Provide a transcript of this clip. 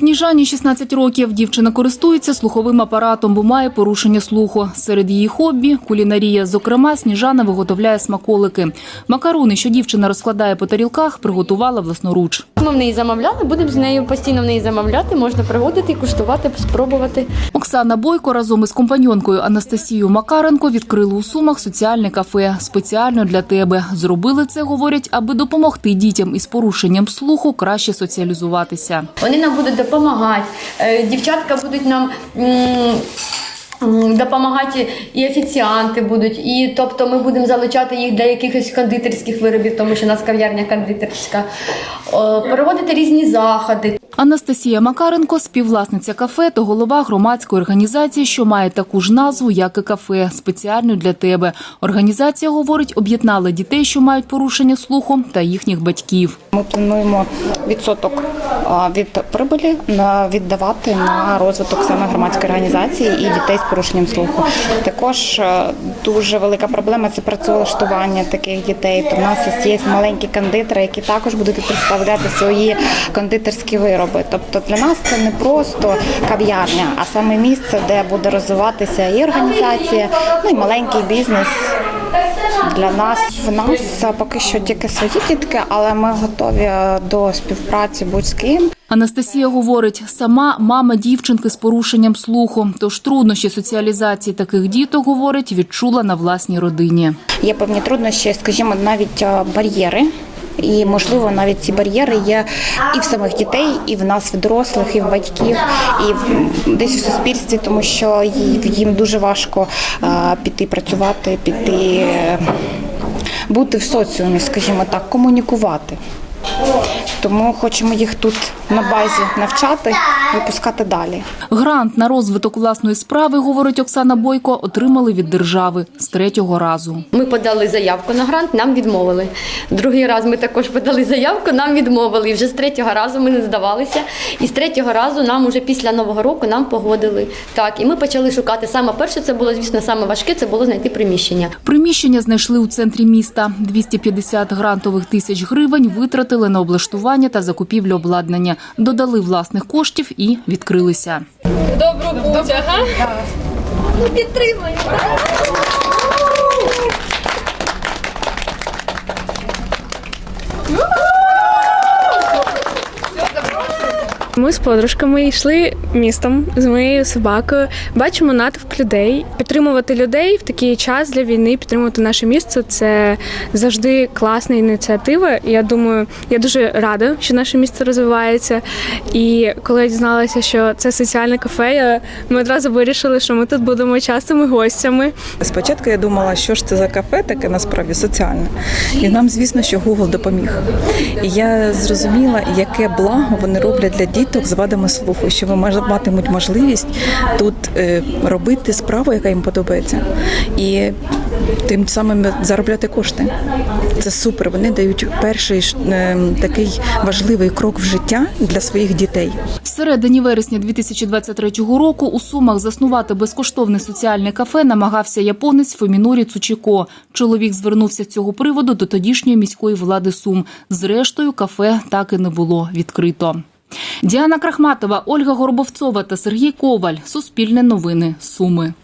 Сніжані 16 років. Дівчина користується слуховим апаратом, бо має порушення слуху. Серед її хобі – кулінарія. Зокрема, Сніжана виготовляє смаколики. Макаруни, що дівчина розкладає по тарілках, приготувала власноруч. Ми в неї замовляли, будемо з нею постійно в неї замовляти. Можна приводити, куштувати, спробувати. Оксана Бойко разом із компаньонкою Анастасією Макаренко відкрили у Сумах соціальне кафе спеціально для тебе. Зробили це, говорять, аби допомогти дітям із порушенням слуху краще соціалізуватися. Вони нам будуть допомагати. Е, Дівчатка будуть нам. Допомагати і офіціанти будуть, і тобто ми будемо залучати їх для якихось кондитерських виробів, тому що у нас кав'ярня кондитерська, проводити різні заходи. Анастасія Макаренко, співвласниця кафе та голова громадської організації, що має таку ж назву, як і кафе, спеціально для тебе. Організація, говорить, об'єднала дітей, що мають порушення слуху, та їхніх батьків. Ми плануємо відсоток від прибулі віддавати на розвиток саме громадської організації і дітей з порушенням слуху. Також дуже велика проблема це працевлаштування таких дітей. То в нас є маленькі кондитери, які також будуть представляти свої кондитерські вироби. Тобто для нас це не просто кав'ярня, а саме місце, де буде розвиватися і організація, ну і маленький бізнес. Для нас в нас поки що тільки свої дітки, але ми готові до співпраці будь з ким. Анастасія говорить, сама мама дівчинки з порушенням слуху, тож труднощі соціалізації таких діток, говорить, відчула на власній родині. Є певні труднощі, скажімо, навіть е, бар'єри. І можливо навіть ці бар'єри є і в самих дітей, і в нас, в дорослих, і в батьків, і в десь в суспільстві, тому що їм дуже важко піти працювати, піти е, бути в соціумі, скажімо так, комунікувати. Тому хочемо їх тут на базі навчати, випускати далі. Грант на розвиток власної справи, говорить Оксана Бойко, отримали від держави з третього разу. Ми подали заявку на грант, нам відмовили. Другий раз ми також подали заявку, нам відмовили. І вже з третього разу ми не здавалися. І з третього разу нам уже після нового року нам погодили. Так, і ми почали шукати. Саме перше це було, звісно, саме важке це було знайти приміщення. Приміщення знайшли у центрі міста. 250 грантових тисяч гривень витратили на облаштування та закупівлю обладнання. Додали власних коштів і відкрилися. Добру путь, ага. Ну, підтримай. Ми з подружками йшли містом з моєю собакою. Бачимо натовп людей. Підтримувати людей в такий час для війни, підтримувати наше місто це завжди класна ініціатива. Я думаю, я дуже рада, що наше місто розвивається. І коли я дізналася, що це соціальне кафе, ми одразу вирішили, що ми тут будемо частими гостями. Спочатку я думала, що ж це за кафе таке насправді соціальне. І нам, звісно, що Google допоміг. І я зрозуміла, яке благо вони роблять для діток з вадами слуху, що вони матимуть можливість тут е, робити справу, яка їм подобається, і тим самим заробляти кошти. Це супер. Вони дають перший е, такий важливий крок в життя для своїх дітей. В середині вересня 2023 року у Сумах заснувати безкоштовне соціальне кафе намагався японець Фомінорі Цучіко. Чоловік звернувся з цього приводу до тодішньої міської влади Сум. Зрештою, кафе так і не було відкрито. Діана Крахматова, Ольга Горбовцова та Сергій Коваль. Суспільне новини. Суми.